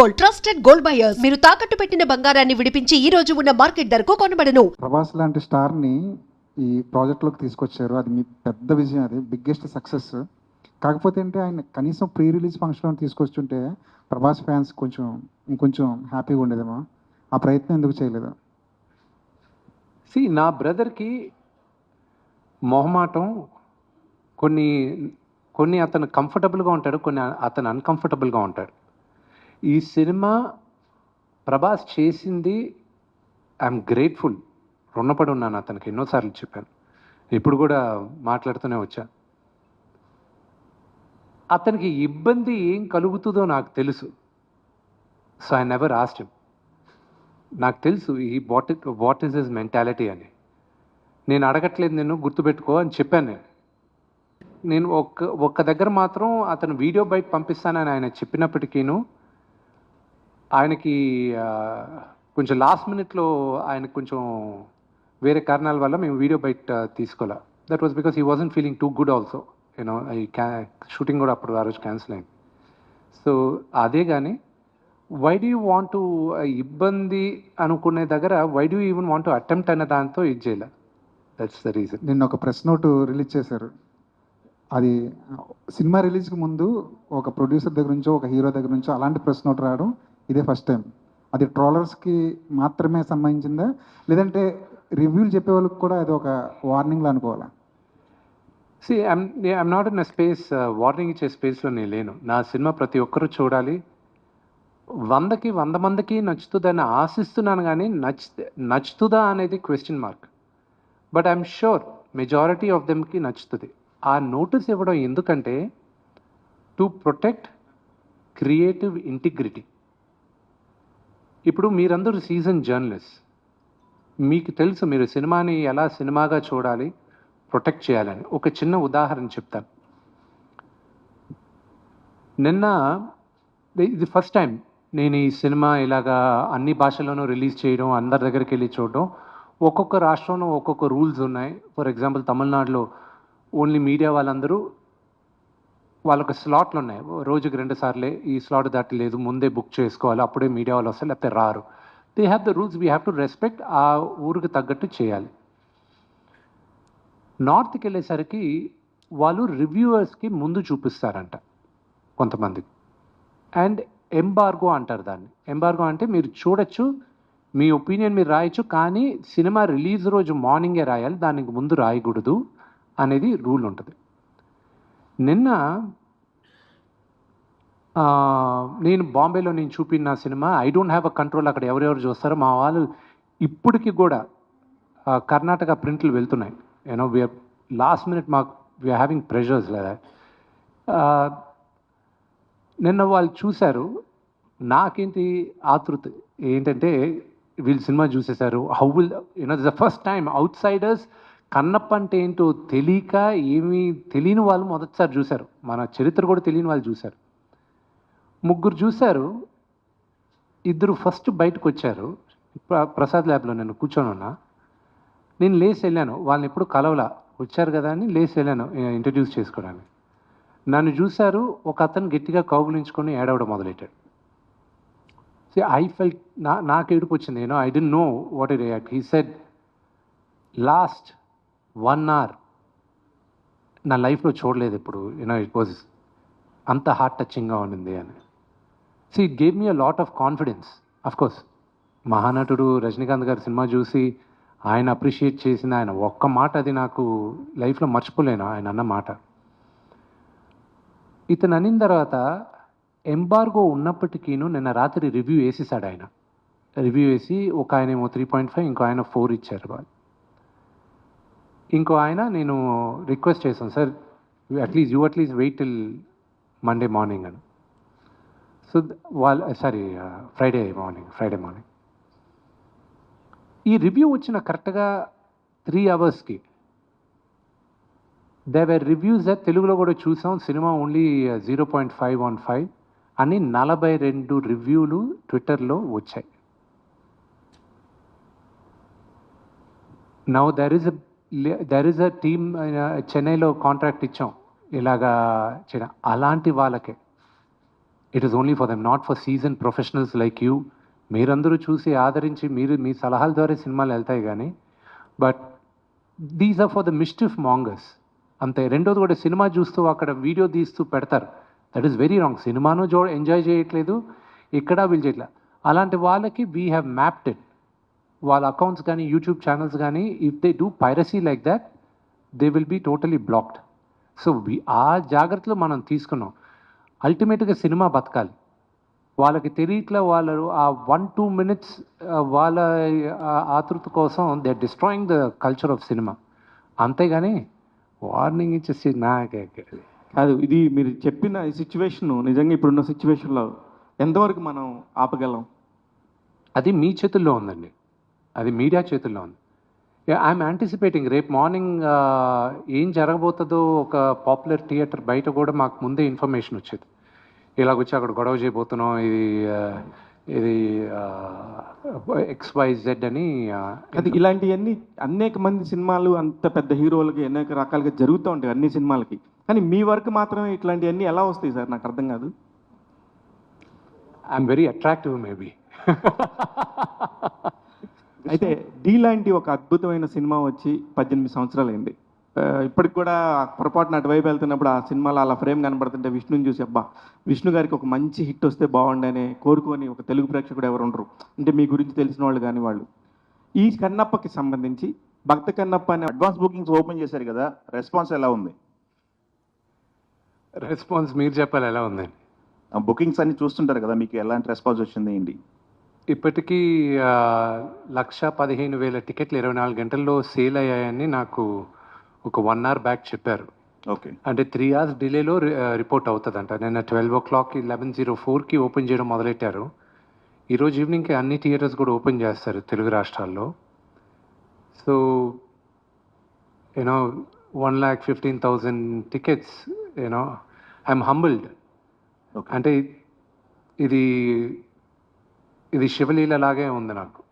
Gold trusted gold buyers. మీరు తాకట్టు పెట్టిన బంగారాన్ని విడిపించి ఈ రోజు ఉన్న మార్కెట్ ధరకు కొనబడను. ప్రభాస్ లాంటి స్టార్ని ఈ ప్రాజెక్ట్లోకి తీసుకొచ్చారు. అది మీ పెద్ద విజయం అది బిగ్గెస్ట్ సక్సెస్ కాకపోతే అంటే ఆయన కనీసం ప్రీ రిలీజ్ ఫంక్షన్లో తీసుకొచ్చుంటే ప్రభాస్ ఫ్యాన్స్ కొంచెం ఇంకొంచెం హ్యాపీగా ఉండేదేమో. ఆ ప్రయత్నం ఎందుకు చేయలేదు? సి నా బ్రదర్కి మొహమాటం కొన్ని కొన్ని అతను కంఫర్టబుల్గా ఉంటాడు కొన్ని అతను అన్కంఫర్టబుల్గా ఉంటాడు. ఈ సినిమా ప్రభాస్ చేసింది ఐఎమ్ గ్రేట్ఫుల్. రుణపడి ఉన్నాను అతనికి. ఎన్నోసార్లు చెప్పాను. ఇప్పుడు కూడా మాట్లాడుతూనే వచ్చా. అతనికి ఇబ్బంది ఏం కలుగుతుందో నాకు తెలుసు. సో ఐ నెవర్ ఆస్ట్ నాకు తెలుసు ఈ what what is his mentality అని. నేను అడగట్లేదు నేను గుర్తుపెట్టుకో అని చెప్పాను నేను. నేను ఒక్క ఒక్క దగ్గర మాత్రం అతను వీడియో బయట పంపిస్తానని ఆయన చెప్పినప్పటికీను ఆయనకి కొంచెం లాస్ట్ మినిట్లో ఆయనకు కొంచెం వేరే కారణాల వల్ల మేము వీడియో బయట తీసుకోలే. That was because he wasn't feeling too good also you know ఈ క్యా షూటింగ్ కూడా అప్పుడు ఆ రోజు క్యాన్సిల్ అయింది. సో అదే కానీ why do you want to ఇబ్బంది అనుకునే దగ్గర why do even want to attempt అనే దాంతో ఇది చేయలే. దట్స్ ద రీజన్ నిన్న ఒక ప్రెస్ నోట్ రిలీజ్ చేశారు. అది సినిమా రిలీజ్కి ముందు ఒక ప్రొడ్యూసర్ దగ్గర నుంచో ఒక హీరో దగ్గర నుంచో అలాంటి ప్రెస్ నోట్ రావడం ఇదే ఫస్ట్ టైం అది ట్రోలర్స్కి మాత్రమే సంబంధించిందా? లేదంటే రివ్యూలు చెప్పే వాళ్ళకి కూడా అది ఒక వార్నింగ్లో అనుకోవాలా? See I'm I'm not in a space warning ఇచ్చే స్పేస్లో నేను లేను. నా సినిమా ప్రతి ఒక్కరూ చూడాలి. వందకి వంద మందికి నచ్చుతుందని ఆశిస్తున్నాను కానీ నచ్ నచ్చుతుందా అనేది question mark but I'm sure majority of దెమ్కి నచ్చుతుంది. ఆ నోటీస్ ఇవ్వడం ఎందుకంటే టు ప్రొటెక్ట్ క్రియేటివ్ ఇంటిగ్రిటీ ఇప్పుడు మీరందరూ సీజన్ జర్నలిస్ట్. మీకు తెలుసు మీరు సినిమాని ఎలా సినిమాగా చూడాలి ప్రొటెక్ట్ చేయాలని. ఒక చిన్న ఉదాహరణ చెప్తాను. నిన్న ఇది ఫస్ట్ టైం నేను ఈ సినిమా ఇలాగా అన్ని భాషల్లోనూ రిలీజ్ చేయడం అందరి దగ్గరికి వెళ్ళి చూడడం. ఒక్కొక్క రాష్ట్రంలో ఒక్కొక్క రూల్స్ ఉన్నాయి. ఫర్ ఎగ్జాంపుల్ తమిళనాడులో ఓన్లీ మీడియా వాళ్ళందరూ వాళ్ళకి స్లాట్లు ఉన్నాయి రోజుకి రెండు సార్లే ఈ స్లాట్ దాటలేదు ముందే బుక్ చేసుకోవాలి అప్పుడే మీడియా వాళ్ళు వస్తారు లేకపోతే రారు. They have the rules we have to respect ఆ ఊరికి తగ్గట్టు చేయాలి. నార్త్కి వెళ్ళేసరికి వాళ్ళు రివ్యూవర్స్కి ముందు చూపిస్తారంట కొంతమంది. అండ్ ఎంబార్గో అంటారు దాన్ని. ఎంబార్గో అంటే మీరు చూడొచ్చు మీ ఒపీనియన్ మీరు రాయొచ్చు కానీ సినిమా రిలీజ్ రోజు మార్నింగే రాయాలి దానికి ముందు రాయకూడదు అనేది రూల్ ఉంటుంది. నిన్న నేను బాంబేలో నేను చూపిన cinema I don't have a control అక్కడ ఎవరెవరు చూస్తారో మా వాళ్ళు ఇప్పటికి కూడా కర్ణాటక ప్రింట్లు వెళ్తున్నాయి. You know we last minute మాకు వీఆర్ హ్యావింగ్ ప్రెషర్స్ లేదా నిన్న వాళ్ళు చూశారు నాకేంటి ఆతృత ఏంటంటే వీళ్ళు cinema చూసేశారు how will you know the first time outsiders Kannappa అంటే ఏంటో తెలియక ఏమీ తెలియని వాళ్ళు మొదటిసారి చూశారు. మన చరిత్ర కూడా తెలియని వాళ్ళు చూశారు. ముగ్గురు చూశారు. ఇద్దరు ఫస్ట్ బయటకు వచ్చారు. ప్రసాద్ ల్యాబ్లో నేను కూర్చొని ఉన్నా. నేను లేచి వెళ్ళాను. వాళ్ళని ఎప్పుడు కలవలా. వచ్చారు కదా అని లేచి వెళ్ళాను ఇంట్రడ్యూస్ చేసుకోవడానికి. నన్ను చూశారు. ఒక అతను గట్టిగా కౌగులించుకొని ఏడవడం మొదలెట్టాడు. సో ఐ ఫెల్ నా నాకు ఏడుపు వచ్చింది. నేను I didn't know what it react he said last one hour. నా లైఫ్లో చూడలేదు ఇప్పుడు యూనో ఇట్ వాజ్ అంత హార్ట్ టచింగ్గా ఉండింది అని. So it gave me a lot of confidence of course మహానటుడు Rajinikanth గారి సినిమా చూసి ఆయన అప్రిషియేట్ చేసిన ఆయన ఒక్క మాట అది నాకు లైఫ్లో మర్చిపోలేను ఆయన అన్న మాట. ఇతను అనిన తర్వాత ఎంబార్గో ఉన్నప్పటికీను నిన్న రాత్రి రివ్యూ వేసేసాడు ఆయన. రివ్యూ వేసి ఒక ఆయన ఏమో త్రీ పాయింట్ ఫైవ్ ఇంకో ఆయన ఫోర్ ఇచ్చారు వాళ్ళు. ఇంకో ఆయన నేను రిక్వెస్ట్ చేశాను sir at least you at least wait till Monday morning అని. సో వాళ్ళ sorry Friday morning Friday morning ఈ రివ్యూ వచ్చిన కరెక్ట్గా త్రీ అవర్స్కి దే వేర్ రివ్యూస్ తెలుగులో కూడా చూసాం cinema only zero point five one five అని నలభై రెండు రివ్యూలు ట్విట్టర్లో వచ్చాయి. Now there is there is a team చెన్నైలో కాంట్రాక్ట్ ఇచ్చాం. ఇలాగా చేయడం అలాంటి వాళ్ళకే. It is only for them not for seasoned professionals like you మీరందరూ చూసి ఆదరించి మీరు మీ సలహాల ద్వారా సినిమాలు వెళ్తాయి కానీ but these are for the mischief mongers అంతే రెండోది కూడా సినిమా చూస్తూ అక్కడ వీడియో తీస్తూ పెడతారు. దట్ ఈస్ వెరీ రాంగ్ సినిమాను జో ఎంజాయ్ చేయట్లేదు ఇక్కడ వీళ్ళు చేయట్లేదు అలాంటి వాళ్ళకి వీ హ్యావ్ మ్యాప్డ్ ఇట్ వాళ్ళ అకౌంట్స్ కానీ యూట్యూబ్ ఛానల్స్ కానీ if they do piracy like that they will be totally blocked so ఆ జాగ్రత్తలు మనం తీసుకున్నాం. అల్టిమేట్గా సినిమా బతకాలి. వాళ్ళకి తెలియట్లే వాళ్ళు ఆ వన్ టూ మినిట్స్ వాళ్ళ ఆతృత కోసం they destroying the culture of cinema అంతేగాని వార్నింగ్ ఇచ్చేసి నాకే కాదు ఇది మీరు చెప్పిన ఈ సిచ్యువేషన్ నిజంగా ఇప్పుడున్న సిచ్యువేషన్లో ఎంతవరకు మనం ఆపగలం? అది మీ చేతుల్లో ఉందండి. అది మీడియా చేతుల్లో ఉంది. ఐఎమ్ యాంటిసిపేటింగ్ రేపు మార్నింగ్ ఏం జరగబోతుందో ఒక పాపులర్ థియేటర్ బయట కూడా మాకు ముందే ఇన్ఫర్మేషన్ వచ్చేది. ఇలాగొచ్చి అక్కడ గొడవ చేయబోతున్నాం ఇది ఇది ఎక్స్ వై జెడ్ అని అది ఇలాంటివన్నీ అనేక మంది సినిమాలు అంత పెద్ద హీరోలకి అనేక రకాలుగా జరుగుతూ ఉంటాయి అన్ని సినిమాలకి. కానీ మీ వరకు మాత్రమే ఇట్లాంటివన్నీ ఎలా వస్తాయి సార్? నాకు అర్థం కాదు. ఐఎమ్ వెరీ అట్రాక్టివ్ మేబీ అయితే డీ లాంటి ఒక అద్భుతమైన సినిమా వచ్చి పద్దెనిమిది సంవత్సరాలు అయింది ఇప్పటికి కూడా పొరపాటున అటువైపు వెళ్తున్నప్పుడు ఆ సినిమాలో అలా ఫ్రేమ్ కనబడుతుంటే విష్ణుని చూసి అబ్బా విష్ణు గారికి ఒక మంచి హిట్ వస్తే బాగుండని కోరుకొని ఒక తెలుగు ప్రేక్షకుడు ఎవరు ఉండరు. అంటే మీ గురించి తెలిసిన వాళ్ళు కానీ వాళ్ళు. ఈ కన్నప్పకి సంబంధించి భక్త కన్నప్ప అనే అడ్వాన్స్ బుకింగ్స్ ఓపెన్ చేశారు కదా రెస్పాన్స్ ఎలా ఉంది? రెస్పాన్స్ మీరు చెప్పాలి ఎలా ఉందండి ఆ బుకింగ్స్ అన్ని చూస్తుంటారు కదా మీకు ఎలాంటి రెస్పాన్స్ వచ్చింది ఏంటి? ఇప్పటికీ లక్ష పదిహేను వేల టికెట్లు ఇరవై నాలుగు గంటల్లో సేల్ అయ్యాయని నాకు ఒక వన్ అవర్ బ్యాక్ చెప్పారు. ఓకే. అంటే త్రీ అవర్స్ డిలేలో రిపోర్ట్ అవుతుందంట. నిన్న ట్వెల్వ్ ఓ క్లాక్కి లెవెన్ జీరో ఫోర్కి ఓపెన్ చేయడం మొదలెట్టారు. ఈరోజు ఈవినింగ్కి అన్ని థియేటర్స్ కూడా ఓపెన్ చేస్తారు తెలుగు రాష్ట్రాల్లో. So you know one lakh fifteen thousand tickets you know I'm humbled. అంటే ఇది ఇది శివలీల లాగే ఉంది నాకు.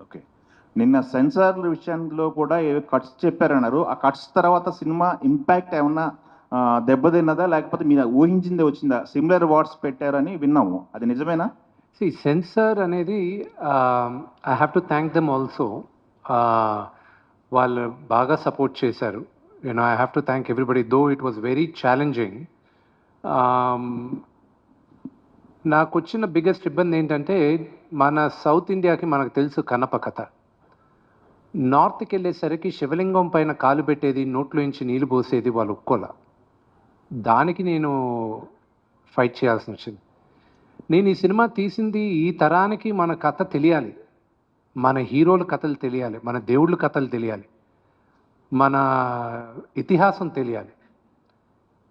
ఓకే. నిన్న సెన్సార్ల విషయంలో కూడా ఏవో కట్స్ చెప్పారన్నారు. ఆ కట్స్ తర్వాత సినిమా ఇంపాక్ట్ ఏమన్నా దెబ్బతిన్నదా? లేకపోతే మీరు ఊహించిందే వచ్చిందా? సిమిలర్ వార్డ్స్ పెట్టారని విన్నాము. అది నిజమేనా? సి సెన్సర్ అనేది I have to thank them also. వాళ్ళు బాగా సపోర్ట్ చేశారు. You know I have to thank everybody though it was very challenging. నాకు వచ్చిన బిగ్గెస్ట్ ఇబ్బంది ఏంటంటే మన సౌత్ ఇండియాకి మనకు తెలుసు కనప కథ. నార్త్కి వెళ్ళేసరికి శివలింగం పైన కాలు పెట్టేది నోట్లోంచి నీళ్ళు పోసేది వాళ్ళు ఒక్కోల. దానికి నేను ఫైట్ చేయాల్సి వచ్చింది. నేను ఈ సినిమా తీసింది ఈ తరానికి మన కథ తెలియాలి. మన హీరోల కథలు తెలియాలి మన దేవుళ్ళ కథలు తెలియాలి మన ఇతిహాసం తెలియాలి.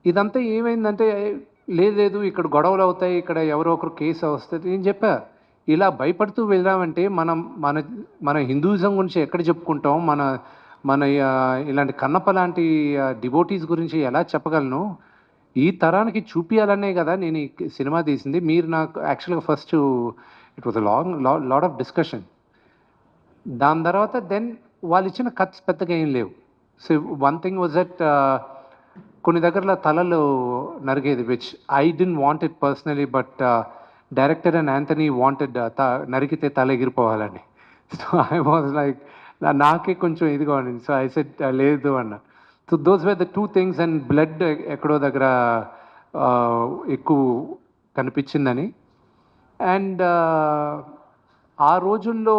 ఇదంతా ఏమైందంటే లేదు లేదు ఇక్కడ గొడవలు అవుతాయి ఇక్కడ ఎవరో ఒకరు కేసు వస్తుంది నేను చెప్పా ఇలా భయపడుతూ వెళ్ళామంటే మనం మన మన హిందూయిజం గురించి ఎక్కడ చెప్పుకుంటాం? మన మన ఇలాంటి కన్నప్ప లాంటి డివోటీస్ గురించి ఎలా చెప్పగలను? ఈ తరానికి చూపించాలనే కదా నేను ఈ సినిమా తీసింది. మీరు నాకు యాక్చువల్గా first it was long lot of discussion. దాని తర్వాత దెన్ వాళ్ళు ఇచ్చిన కట్స్ పెద్దగా ఏం లేవు. So one thing was that కొన్ని దగ్గరలో తలలు నరిగేది which I didn't want it personally but director and Anthony wanted త నరికితే తల ఎగిరిపోవాలని. సో ఐ వాజ్ లైక్ నాకే కొంచెం ఇదిగా ఉండింది. సో ఐ సెట్ లేదు అన్న. So those were the two things and blood ఎక్కడో దగ్గర ఎక్కువ కనిపించిందని. అండ్ uh, ఆ రోజుల్లో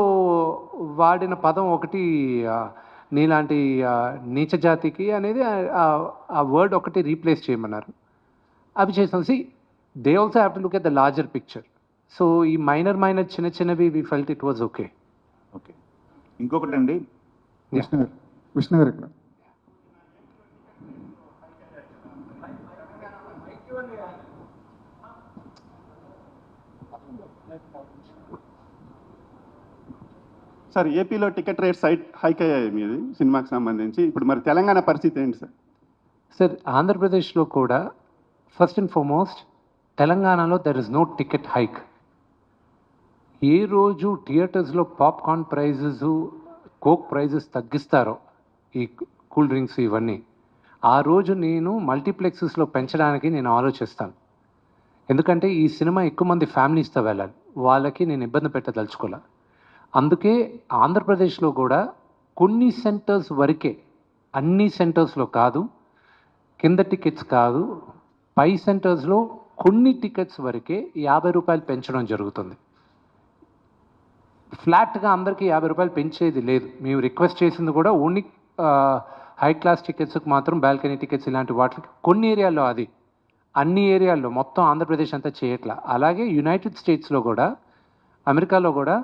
వాడిన పదం ఒకటి నీలాంటి నీచ జాతికి అనేది ఆ- ఆ వర్డ్ ఒకటి రీప్లేస్ చేయమన్నారు. అవి చేసాం see they also have to look at the larger picture so ఈ మైనర్ మైనర్ చిన్న చిన్నవి we felt it was okay okay ఇంకొకటి అండి విష్ణు గారు విష్ణు గారు ఇక్కడ. సార్ ఏపీలో టికెట్ రేట్స్ హైక్ హైక్ అయ్యాయి మీది సినిమాకి సంబంధించి. ఇప్పుడు మరి తెలంగాణ పరిస్థితి ఏంటి సార్? సార్ ఆంధ్రప్రదేశ్లో కూడా ఫస్ట్ అండ్ ఫార్మోస్ట్ తెలంగాణలో there is no ticket hike ఏ రోజు థియేటర్స్లో పాప్కార్న్ ప్రైజెస్ కోక్ ప్రైజెస్ తగ్గిస్తారో ఈ కూల్ డ్రింక్స్ ఇవన్నీ. ఆ రోజు నేను మల్టీప్లెక్సెస్లో పెంచడానికి నేను ఆలోచిస్తాను. ఎందుకంటే ఈ సినిమా ఎక్కువ మంది ఫ్యామిలీస్తో వెళ్ళాలి. వాళ్ళకి నేను ఇబ్బంది పెట్టదలుచుకోలే. అందుకే ఆంధ్రప్రదేశ్లో కూడా కొన్ని సెంటర్స్ వరకే అన్ని సెంటర్స్లో కాదు కింద టికెట్స్ కాదు పై సెంటర్స్లో కొన్ని టికెట్స్ వరకే యాభై రూపాయలు పెంచడం జరుగుతుంది. ఫ్లాట్గా అందరికీ యాభై రూపాయలు పెంచేది లేదు. మేము రిక్వెస్ట్ చేసింది కూడా ఓన్లీ హై క్లాస్ టికెట్స్కి మాత్రం బాల్కనీ టికెట్స్ ఇలాంటి వాటికి కొన్ని ఏరియాల్లో అది. అన్ని ఏరియాల్లో మొత్తం ఆంధ్రప్రదేశ్ అంతా చేయట్లా. అలాగే యునైటెడ్ స్టేట్స్లో కూడా అమెరికాలో కూడా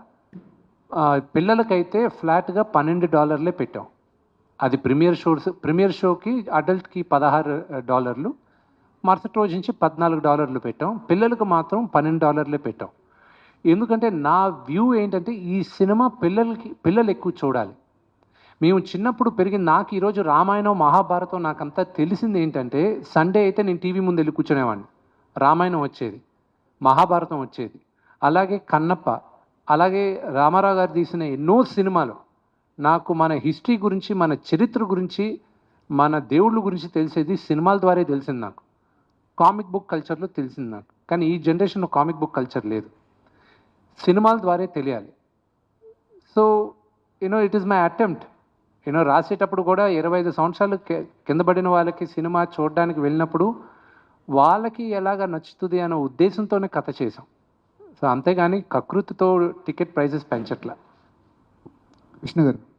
పిల్లలకైతే ఫ్లాట్గా పన్నెండు డాలర్లే పెట్టాం. అది ప్రీమియర్ షోస్ ప్రీమియర్ షోకి అడల్ట్కి పదహారు డాలర్లు మరుసటి రోజు నుంచి పద్నాలుగు డాలర్లు పెట్టాం. పిల్లలకు మాత్రం పన్నెండు డాలర్లే పెట్టాం. ఎందుకంటే నా వ్యూ ఏంటంటే ఈ సినిమా పిల్లలకి పిల్లలు ఎక్కువ చూడాలి. మేము చిన్నప్పుడు పెరిగిన నాకు ఈరోజు రామాయణం మహాభారతం నాకంతా తెలిసింది ఏంటంటే సండే అయితే నేను టీవీ ముందు వెళ్ళి కూర్చునేవాడిని. రామాయణం వచ్చేది మహాభారతం వచ్చేది. అలాగే కన్నప్ప అలాగే రామారావు గారు తీసిన ఎన్నో సినిమాలు. నాకు మన హిస్టరీ గురించి మన చరిత్ర గురించి మన దేవుళ్ళ గురించి తెలిసేది సినిమాల ద్వారా తెలిసింది నాకు. కామిక్ బుక్ కల్చర్లో తెలిసింది నాకు. కానీ ఈ జనరేషన్లో కామిక్ బుక్ కల్చర్ లేదు. సినిమాల ద్వారా తెలియాలి. So you know it is my attempt you know రాసేటప్పుడు కూడా ఇరవై ఐదు సంవత్సరాలు కింద పడిన వాళ్ళకి సినిమా చూడడానికి వెళ్ళినప్పుడు వాళ్ళకి ఎలాగ నచ్చుతుంది అనే ఉద్దేశంతోనే కథ చేసాం సో అంతేగాని కకృతితో టికెట్ ప్రైజెస్ పెంచట్లా. విష్ణు గారు.